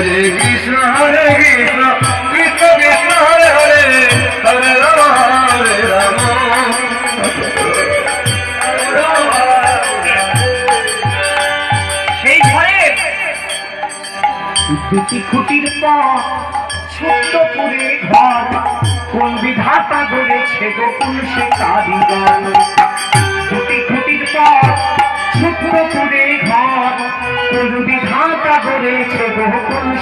হরে কৃষ্ণ হরে কৃষ্ণ কৃষ্ণ কৃষ্ণ, হরে হরে হরে সেই ঘরে দুটি খুঁটির পর ছোট্ট করে ঘর, কোন বিধাতা গড়েছে গোকুল সে কারিগর।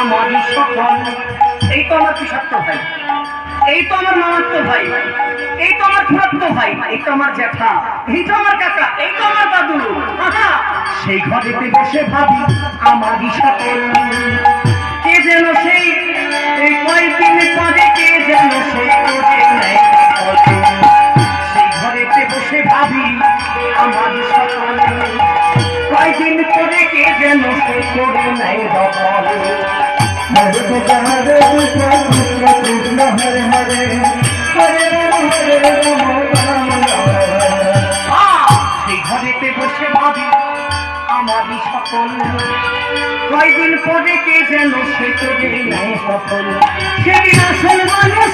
আমারই সকল এই তো আমার কৃষাত্ম ভাই। এই তো আমার মামাত্ম ভাই। এই তো আমার খুড়াত্ম ভাই। এই তো আমার জ্যাঠা। এই তো আমার কাকা। এই তো আমার দাদু। সেই ঘরেতে বসে ভাবি আমারই সকল কে যেন সেই, এই কয়েকদিন পরে কে যেন সেই সেই ঘরেতে বসে ভাবি আমারই সকল কয়দিন করে কে যেন সে করে নাই দখল হরে হরে কৃষ্ণ কৃষ্ণ হরে হরে হরে রাম হরে রাম রাম রাম! সেই ঘরেতে বসে ভাবি আমারই সকল। কয়দিন পরে কে যেন সে করে সফল সেদিন আসল মানুষ